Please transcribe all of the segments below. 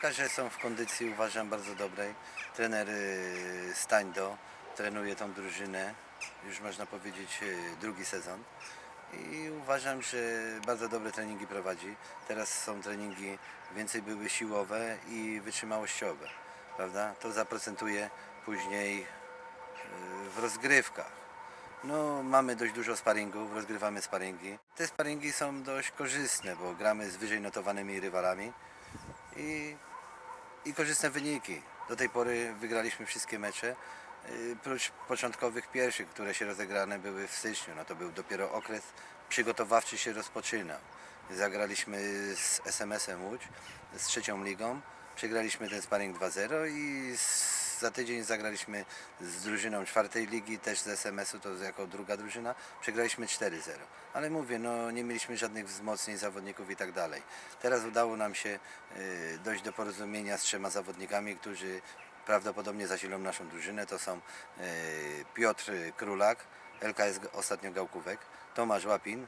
Piłkarze są w kondycji, uważam, bardzo dobrej. Trener y, Stańdo trenuje tą drużynę, już można powiedzieć y, drugi sezon. I uważam, że bardzo dobre treningi prowadzi. Teraz są treningi, więcej były siłowe i wytrzymałościowe. Prawda? To zaprocentuje później y, w rozgrywkach. No, mamy dość dużo sparingów, rozgrywamy sparingi. Te sparingi są dość korzystne, bo gramy z wyżej notowanymi rywalami i, i korzystne wyniki. Do tej pory wygraliśmy wszystkie mecze, yy, prócz początkowych pierwszych, które się rozegrane były w styczniu. No to był dopiero okres przygotowawczy się rozpoczynał. Zagraliśmy z SMS-em Łódź, z trzecią ligą. Przegraliśmy ten sparring 2-0 i z, za tydzień zagraliśmy z drużyną czwartej ligi, też z SMS-u, to jako druga drużyna. Przegraliśmy 4-0. Ale mówię, no nie mieliśmy żadnych wzmocnień zawodników i tak dalej. Teraz udało nam się y, dojść do porozumienia z trzema zawodnikami, którzy prawdopodobnie zasilą naszą drużynę. To są y, Piotr Królak, LKS ostatnio Gałkówek, Tomasz Łapin,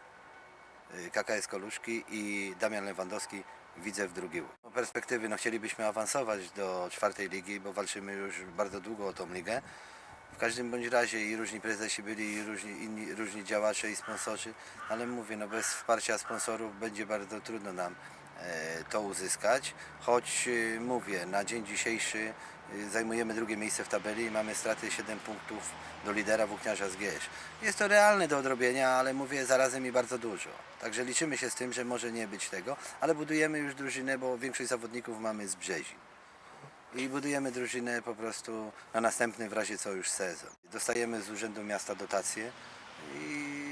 y, KKS Koluszki i Damian Lewandowski, Widzew drugi. Perspektywy no, chcielibyśmy awansować do czwartej ligi, bo walczymy już bardzo długo o tą ligę. W każdym bądź razie i różni prezesi byli, i różni, inni, różni działacze i sponsorzy, ale mówię, no bez wsparcia sponsorów będzie bardzo trudno nam to uzyskać. Choć e, mówię, na dzień dzisiejszy e, zajmujemy drugie miejsce w tabeli i mamy straty 7 punktów do lidera włókniarza z Gierz. Jest to realne do odrobienia, ale mówię zarazem i bardzo dużo. Także liczymy się z tym, że może nie być tego, ale budujemy już drużynę, bo większość zawodników mamy z Brzezi. I budujemy drużynę po prostu na następny w razie co już sezon. Dostajemy z Urzędu Miasta dotacje i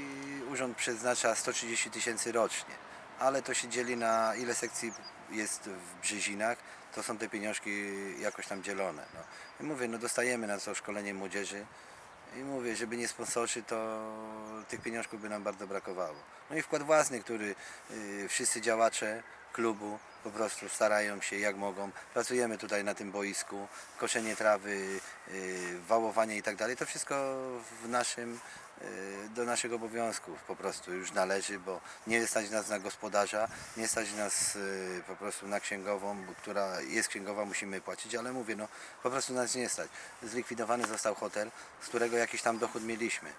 urząd przeznacza 130 tysięcy rocznie, ale to się dzieli na ile sekcji jest w Brzezinach, to są te pieniążki jakoś tam dzielone. No. I mówię, no dostajemy na to szkolenie młodzieży i mówię, żeby nie sponsorzy, to tych pieniążków by nam bardzo brakowało. No i wkład własny, który y, wszyscy działacze klubu po prostu starają się jak mogą. Pracujemy tutaj na tym boisku, koszenie trawy, y, wałowanie i tak dalej. To wszystko w naszym, y, do naszych obowiązków po prostu już należy, bo nie stać nas na gospodarza, nie stać nas y, po prostu na księgową, która jest księgowa, musimy płacić, ale mówię, no po prostu nas nie stać. Zlikwidowany został hotel, z którego jakiś tam dochód mieliśmy.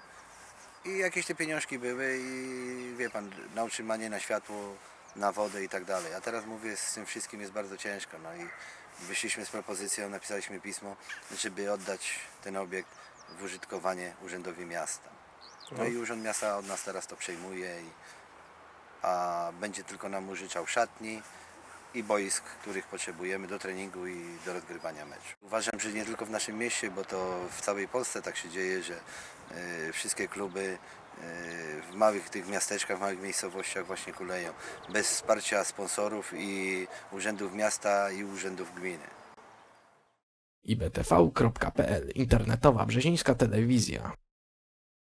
I jakieś te pieniążki były i wie pan, na utrzymanie, na światło, na wodę i tak dalej. A teraz mówię, z tym wszystkim jest bardzo ciężko. No i wyszliśmy z propozycją, napisaliśmy pismo, żeby oddać ten obiekt w użytkowanie Urzędowi Miasta. No i Urząd Miasta od nas teraz to przejmuje, i, a będzie tylko nam użyczał szatni i boisk, których potrzebujemy do treningu i do rozgrywania meczu. Uważam, że nie tylko w naszym mieście, bo to w całej Polsce tak się dzieje, że e, wszystkie kluby w małych tych miasteczkach, w małych miejscowościach właśnie kuleją. Bez wsparcia sponsorów i urzędów miasta i urzędów gminy. ibtv.pl Internetowa brzezińska telewizja.